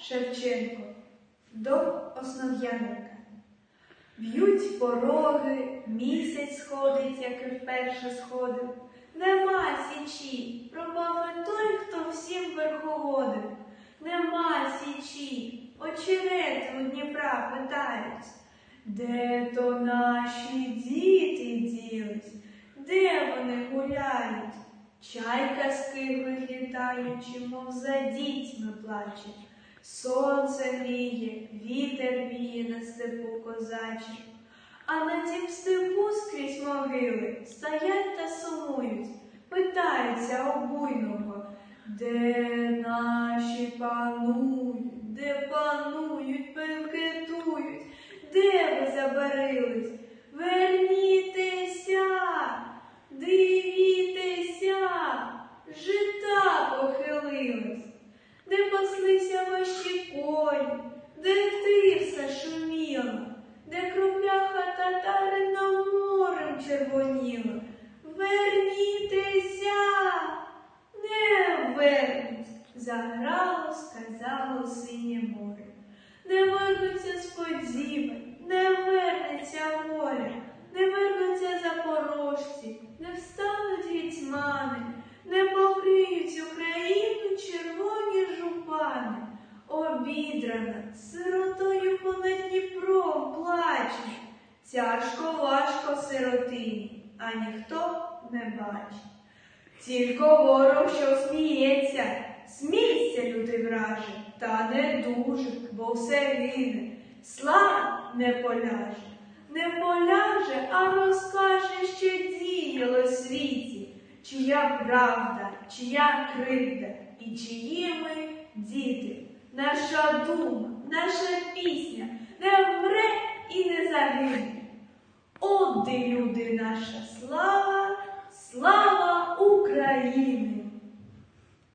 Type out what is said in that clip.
Шевченко до Основ'яника. Б'ють пороги, місяць сходить, як і вперше сходив. Нема січі, пропав і той, хто всім верховодив. Нема січі, очерети у Дніпра питають. Де то наші діти ділись, де вони гуляють? Чайка з киглих літаючи, мов за дітьми плаче. Сонце гріє, вітер віє на степу козачим. А на тім степу скрізь могили стоять та сумують, питаються обуйного, де наші панують, де панують, бенкетують, де ви забарились? Де паслися ваші коні, де тирса шуміла, де кропляха татарина морем червоніла. Вернітеся, не вернуть, заграло, сказало синє море. Не вернуться сподіви, сиротою понад Дніпром плаче. Тяжко важко сиротині, а ніхто не бачить. Тільки ворог, що сміється, смійся, люди враже, та не дуже, бо все гине. Слава не поляже, не поляже, а розкаже, що діяло світі, чия правда, чия кривда і чиї ми діти. Наша дума, наша пісня не вмре і не загине. От де люди наша слава, слава України!